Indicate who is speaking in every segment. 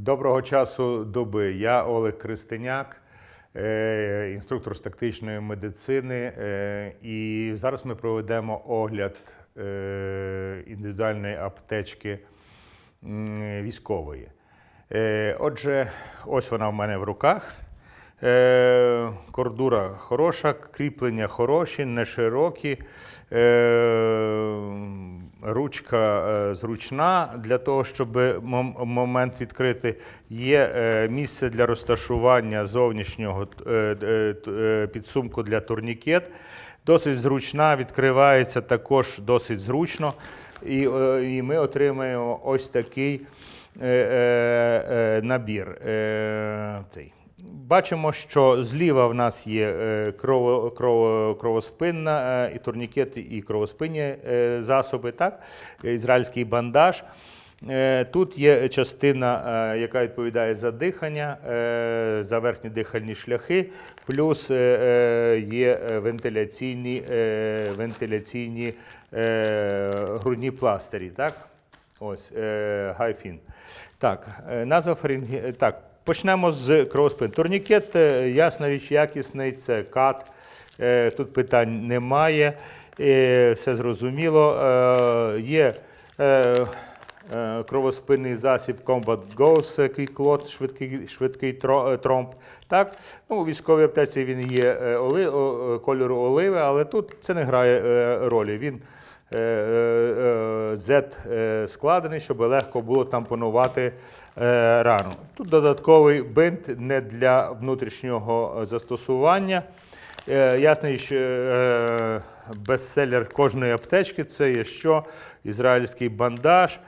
Speaker 1: Доброго часу доби. Я Олег Кристиняк, е, інструктор з тактичної медицини. е, І зараз ми проведемо огляд е, індивідуальної аптечки військової. Отже, ось вона в мене в руках. Е, Кордура хороша, кріплення хороші, не широкі. Е, Ручка е, зручна для того, щоб мом- момент відкрити. Є е, місце для розташування зовнішнього е, підсумку для турнікет. Досить зручна, відкривається також досить зручно. І, і ми отримаємо ось такий набір. Цей. Бачимо, що зліва в нас є е, крово, крово, кровоспинна е, і турнікети, і кровоспинні е, засоби, так? ізраїльський бандаж. Е, Тут є частина, е, яка відповідає за дихання, е, за верхні дихальні шляхи, плюс е, е, є е, вентиляційні, е, вентиляційні е, грудні пластирі. Так? Ось е, гайфін. Так, е, назофарингі... е, Так, почнемо з кровоспин. Турнікет, е, ясна річ, якісний, це кат. Е, Тут питань немає. Е, Все зрозуміло. Є кровоспинний засіб Combat е, Quick швидкий, швидкий тромб. Так? Ну, у військовій аптеці він є оли, кольору оливи, але тут це не грає ролі. Він Z е, складений, щоб легко було тампонувати е, рану. Тут додатковий бинт не для внутрішнього застосування. Е, Ясно, що е, бестселер кожної аптечки це є що? Ізраїльський бандаж,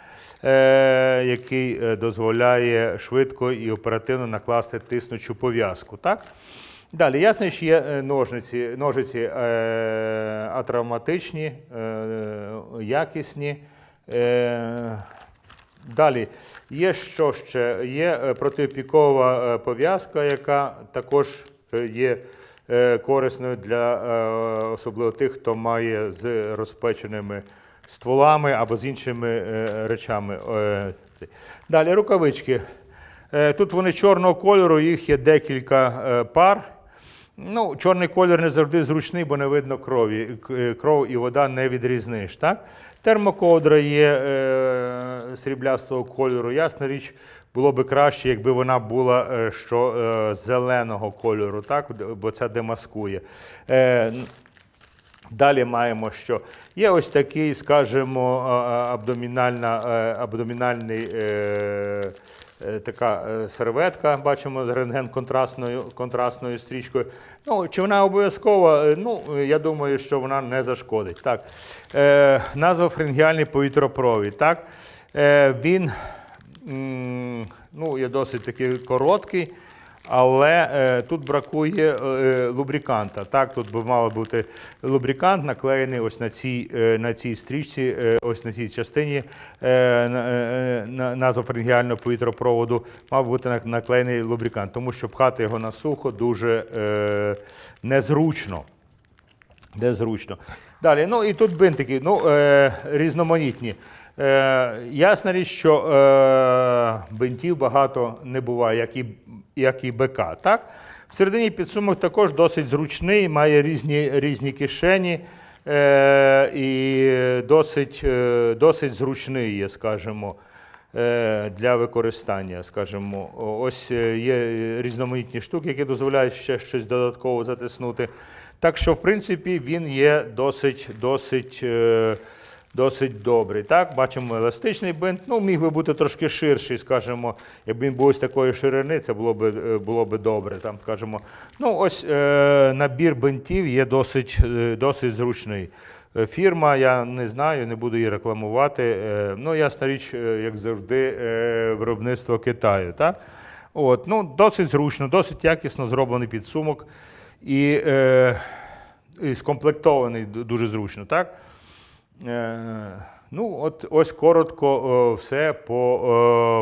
Speaker 1: е, який е, дозволяє швидко і оперативно накласти тиснучу пов'язку. Так? Далі, ясно, що є е, ножниці, ножиці е, атравматичні, е, якісні. Е, Далі, є що ще? Є е, протипікова е, пов'язка, яка також є корисною для особливо тих, хто має з розпеченими стволами або з іншими речами. Далі рукавички. Тут вони чорного кольору, їх є декілька пар. Ну, чорний колір не завжди зручний, бо не видно крові. Е, Кров і вода не відрізниш. Так? Термоковдра є е, сріблястого кольору. Ясна річ, було би краще, якби вона була е, що, е, зеленого кольору, так? бо це демаскує. Е, Далі маємо, що є ось такий, скажімо, е, абдомінальний. Е, Така е, серветка, бачимо з рентген-контрастною контрастною стрічкою. Ну, чи вона обов'язкова? Е, Ну, е, я думаю, що вона не зашкодить. Так. Е, назофрингіальний повітропровід. Так. Е, він ну, є досить такий короткий. Але е, тут бракує е, лубриканта. Так, тут би мав бути лубрикант наклеєний ось на цій, е, на цій стрічці, е, ось на цій частині е, на, е, повітропроводу мав бути наклеєний лубрикант, тому що пхати його на сухо дуже е, незручно. Незручно. Далі, ну і тут бинтики, ну, е, різноманітні. Е, ясна річ, що е, бинтів багато не буває, як і, як і БК. Так? Всередині підсумок також досить зручний, має різні, різні кишені е, і досить, е, досить зручний є, скажімо, е, для використання. Скажімо. Ось е, є різноманітні штуки, які дозволяють ще щось додатково затиснути. Так що, в принципі, він є досить, досить, е, досить добрий. Так, бачимо еластичний бинт. Ну, міг би бути трошки ширший, скажімо, якби він був ось такої ширини, це було би, е, було би добре. Там, скажімо. Ну, ось е, набір бинтів є досить, е, досить зручний. Е, Фірма, я не знаю, не буду її рекламувати. Ну, ясна річ, як завжди, виробництво Китаю. Так? От, ну, досить зручно, досить якісно зроблений підсумок і, і скомплектований дуже зручно. Так? Е, ну, от ось коротко е, все по,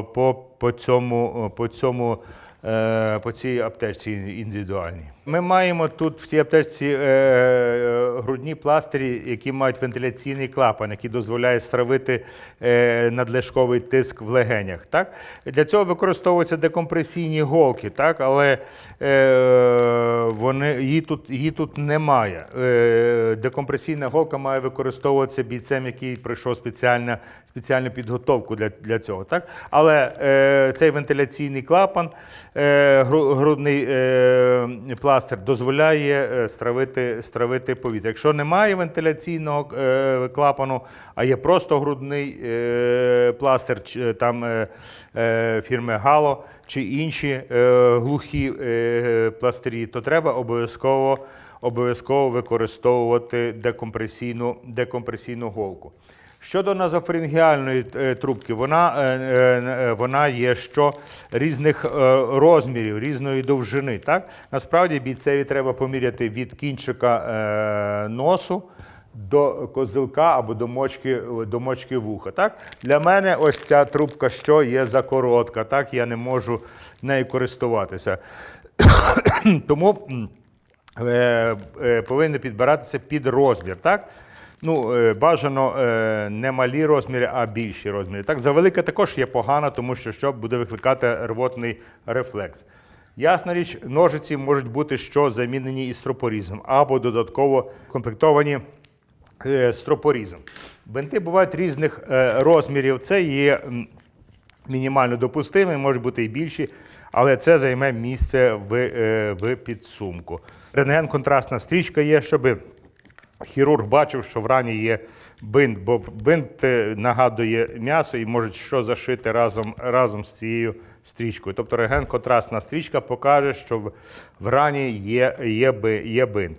Speaker 1: е, по, по цьому, по, цьому, по цій аптечці індивідуальній. Ми маємо тут в цій аптечці е, е, грудні пластирі, які мають вентиляційний клапан, який дозволяє стравити е, надлишковий тиск в легенях. Так? Для цього використовуються декомпресійні голки, так? але е, вони, її, тут, її тут немає. Е, декомпресійна голка має використовуватися бійцем, який пройшов спеціальну, спеціальну підготовку для, для цього. Так? Але е, цей вентиляційний клапан, е, грудний е, пластир дозволяє е, стравити, стравити повітря. Якщо немає вентиляційного е, клапану, а є просто грудний е, пластир там, фірми Гало чи інші глухі пластирі, то треба обов'язково обов'язково використовувати декомпресійну, декомпресійну голку. Щодо назофарингіальної е, трубки, вона, е, е, вона є що різних розмірів, різної довжини. Так? Насправді бійцеві треба поміряти від кінчика носу до козилка або до мочки, до мочки вуха. Так? Для мене ось ця трубка що є закоротка, так? я не можу нею користуватися. Тому е, повинні підбиратися під розмір. Так? Ну, е, бажано е, не малі розміри, а більші розміри. Так, завелика також є погано, тому що що буде викликати рвотний рефлекс. Ясна річ, ножиці можуть бути що замінені і стропорізом або додатково комплектовані е, стропорізом. Бинти бувають різних розмірів. Це є мінімально допустимі, можуть бути і більші, але це займе місце в, в підсумку. Рентген-контрастна стрічка є, щоб хірург бачив, що в рані є бинт, бо бинт е, нагадує м'ясо і може що зашити разом, разом з цією стрічкою. Тобто рентген-контрастна стрічка покаже, що в, рані є, є, є бинт.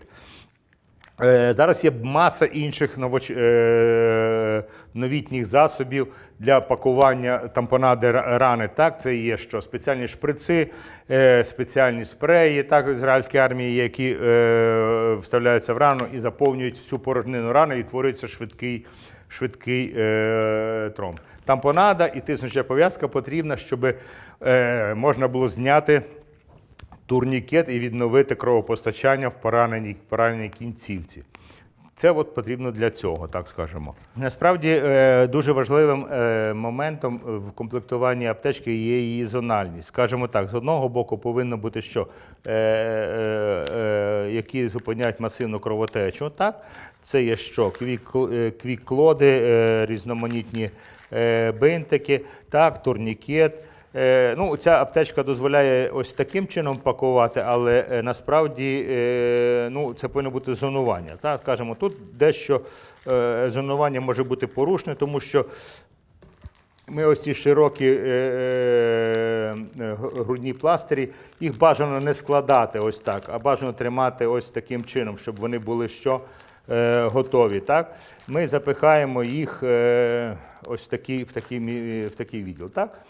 Speaker 1: Е, Зараз є маса інших новоч... е, новітніх засобів для пакування тампонади рани. Так, це є що спеціальні шприци, е, спеціальні спреї, так в ізраїльській армії, які вставляються в рану і заповнюють всю порожнину рани, і утворюється швидкий, швидкий тромб. Тампонада і тиснуча пов'язка потрібна, щоб можна було зняти турнікет і відновити кровопостачання в пораненій, пораненій кінцівці. Це от потрібно для цього, так скажемо. Насправді е, дуже важливим е, моментом в комплектуванні аптечки є її зональність. Скажімо так, з одного боку повинно бути що, е, які зупиняють масивну кровотечу. Так? Це є що? Квік, квік-клоди, різноманітні бинтики, так, турнікет. Е, ну, ця аптечка дозволяє ось таким чином пакувати, але е, насправді е, ну, це повинно бути зонування. Так, скажімо, тут дещо зонування може бути порушне, тому що ми ось ці широкі грудні пластирі, їх бажано не складати ось так, а бажано тримати ось таким чином, щоб вони були що готові. Так? Ми запихаємо їх ось в такий, в такий, в такий відділ. Так?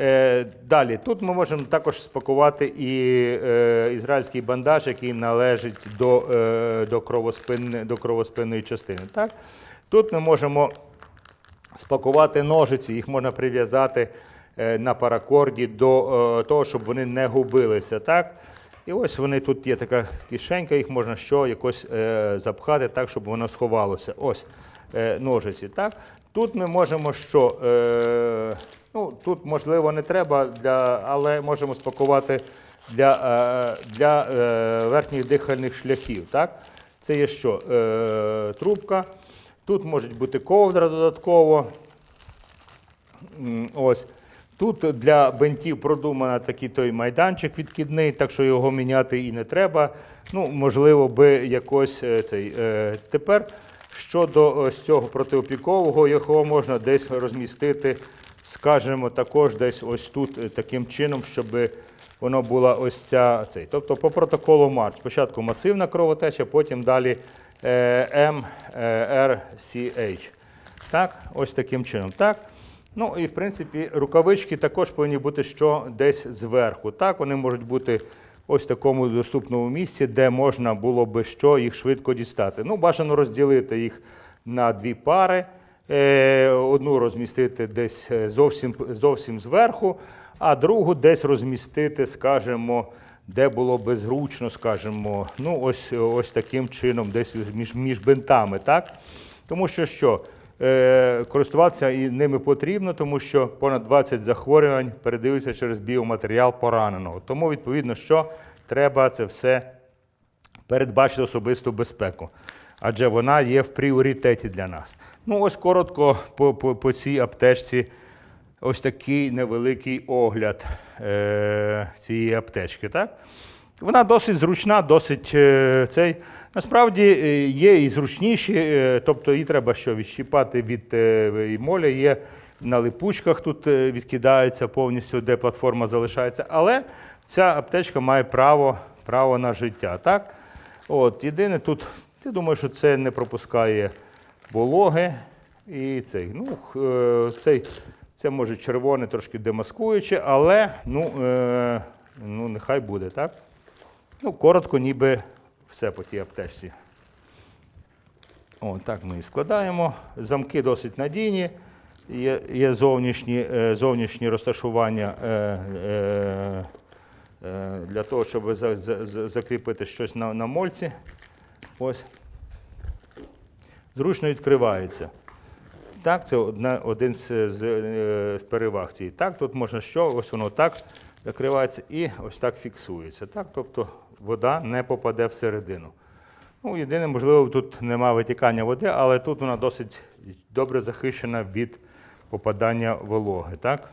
Speaker 1: Е, Далі, тут ми можемо також спакувати і е, ізраїльський бандаж, який належить до, е, до, кровоспин, до кровоспинної частини. Так? Тут ми можемо спакувати ножиці, їх можна прив'язати на паракорді до того, щоб вони не губилися. Так? І ось вони тут є така кишенька, їх можна що якось е, запхати так, щоб воно сховалося. Ось е, ножиці. Так? Тут ми можемо що? Е, ну, тут, можливо, не треба, для, але можемо спакувати для, е, для е, верхніх дихальних шляхів. Так? Це є що? Е, трубка. Тут може бути ковдра додатково. Ось. Тут для бинтів продумано такий той майданчик відкидний, так що його міняти і не треба. Ну, можливо, би якось е, цей. е, Тепер щодо ось цього протиопікового, його можна десь розмістити, скажімо, також десь ось тут е, таким чином, щоб воно була ось ця цей. Тобто по протоколу МАРЧ. Спочатку масивна кровотеча, потім далі е, MRCH. Так, ось таким чином. Так. Ну і в принципі рукавички також повинні бути що десь зверху. Так, вони можуть бути ось в такому доступному місці, де можна було би що їх швидко дістати. Ну, бажано розділити їх на дві пари. Е, Одну розмістити десь е, зовсім, зовсім зверху, а другу десь розмістити, скажімо, де було би зручно, скажімо, ну ось, ось таким чином, десь між, між бинтами, так? Тому що що? Е, користуватися і ними потрібно, тому що понад 20 захворювань передаються через біоматеріал пораненого. Тому, відповідно, що треба це все передбачити особисту безпеку, адже вона є в пріоритеті для нас. Ну, ось коротко по, по, по цій аптечці. Ось такий невеликий огляд е, цієї аптечки. Так? Вона досить зручна, досить е, цей. Насправді е, є і зручніші, е, тобто її треба що відщіпати від е, моля, є на липучках тут відкидається повністю, де платформа залишається. Але ця аптечка має право, право на життя. Так? От, єдине тут, я думаю, що це не пропускає вологи. І цей, ну, цей, це може червоне, трошки демаскуюче, але ну, е, ну, нехай буде, так? Ну, коротко, ніби все по тій аптечці. О, так ми і складаємо. Замки досить надійні. Є, є зовнішні, е, зовнішні розташування е, е, для того, щоб за, за, за- закріпити щось на, на мольці. Ось. Зручно відкривається. Так, це одна, один з, з, з переваг цієї. Так, тут можна що, ось воно так закривається і ось так фіксується. Так, тобто вода не попаде всередину. Ну, єдине, можливо, тут немає витікання води, але тут вона досить добре захищена від попадання вологи. Так?